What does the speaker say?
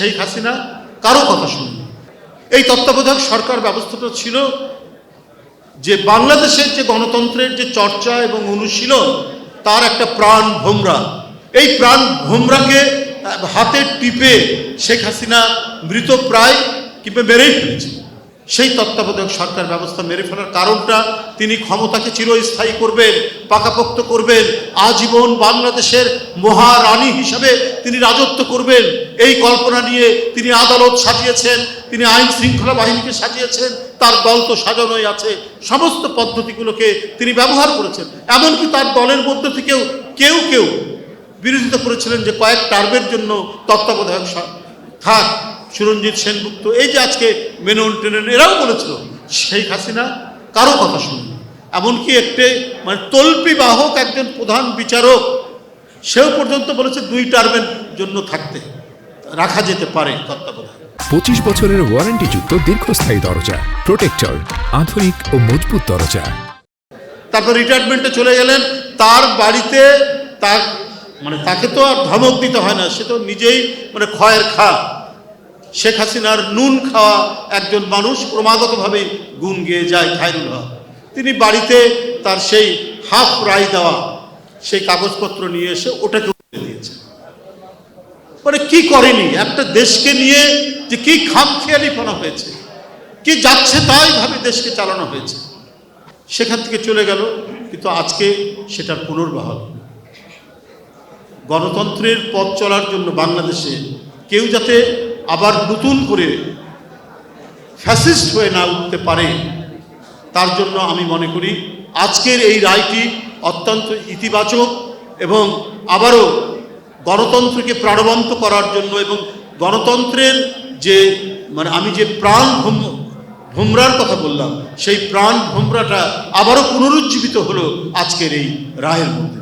শেখ হাসিনা কারও কথা শুনল এই তত্ত্বাবধায়ক সরকার ব্যবস্থাটা ছিল যে বাংলাদেশের যে গণতন্ত্রের যে চর্চা এবং অনুশীলন, তার একটা প্রাণ ভোমরা। এই প্রাণ ভোমরাকে হাতে টিপে শেখ হাসিনা মৃত প্রায় কিংবা মেরেই ফেলেছে সেই তত্ত্বাবধায়ক সরকার ব্যবস্থা মেরে ফেলার কারণটা তিনি ক্ষমতাকে চিরস্থায়ী করবেন, পাকাপোক্ত করবেন, আজীবন বাংলাদেশের মহারানী হিসাবে তিনি রাজত্ব করবেন। এই কল্পনা নিয়ে তিনি আদালত সাজিয়েছেন, তিনি আইন শৃঙ্খলা বাহিনীকে সাজিয়েছেন, তার দল তো সাজানোই আছে। সমস্ত পদ্ধতিগুলোকে তিনি ব্যবহার করেছেন। এমনকি তার দলের মধ্যে থেকেও কেউ কেউ বিরোধিতা করেছিলেন যে কয়েক টার্মের জন্য তত্ত্বাবধায়ক থাক। সুরঞ্জিত সেনগুপ্ত এই যে আজকে মেনন টেনেন এরাও বলেছিল শেখ হাসিনা কারও কথা শুনল এমনকি একটি মানে তল্পি বাহক একজন প্রধান বিচারক সেও পর্যন্ত বলেছে দুই টার্মের জন্য থাকতে রাখা যেতে পারে তত্ত্বাবধায়ক পঁচিশ বছরের ওয়ারেন্টিযুক্ত দীর্ঘস্থায়ী দরজা প্রোটেক্টর আধুনিক ও মজবুত দরজা। তারপর রিটায়ারমেন্টে চলে গেলেন তার বাড়িতে তার মানে তাকে তো আর ধমক দিতে হয় না সে তো নিজেই মানে ক্ষয়ের খা শেখ হাসিনার নুন খাওয়া একজন মানুষ ক্রমাগতভাবে গুণ গেয়ে যায় খায়রুল হক তিনি বাড়িতে তার সেই হাফ রায় দেওয়া সেই কাগজপত্র নিয়ে এসে ওটাকে দিয়েছে। মানে কি করেনি? একটা দেশকে নিয়ে যে কি খাপ খামখেয়ালিপনা হয়েছে, কি যাচ্ছে তাই ভাবে দেশকে চালানো হয়েছে, সেখান থেকে চলে গেল, কিন্তু আজকে সেটার পুনর্বহাল। গণতন্ত্রের পথ চলার জন্য বাংলাদেশে কেউ যাতে আবার নতুন করে ফ্যাসিস্ট হয়ে না উঠতে পারে, তার জন্য আমি মনে করি আজকের এই রায়টি অত্যন্ত ইতিবাচক এবং আবারও গণতন্ত্রকে প্রাণবন্ত করার জন্য এবং গণতন্ত্রের যে মানে আমি যে প্রাণ ভোমরার কথা বললাম, সেই প্রাণ ভোমরাটা আবারও পুনরুজ্জীবিত হলো আজকের এই রায়ের মধ্যে।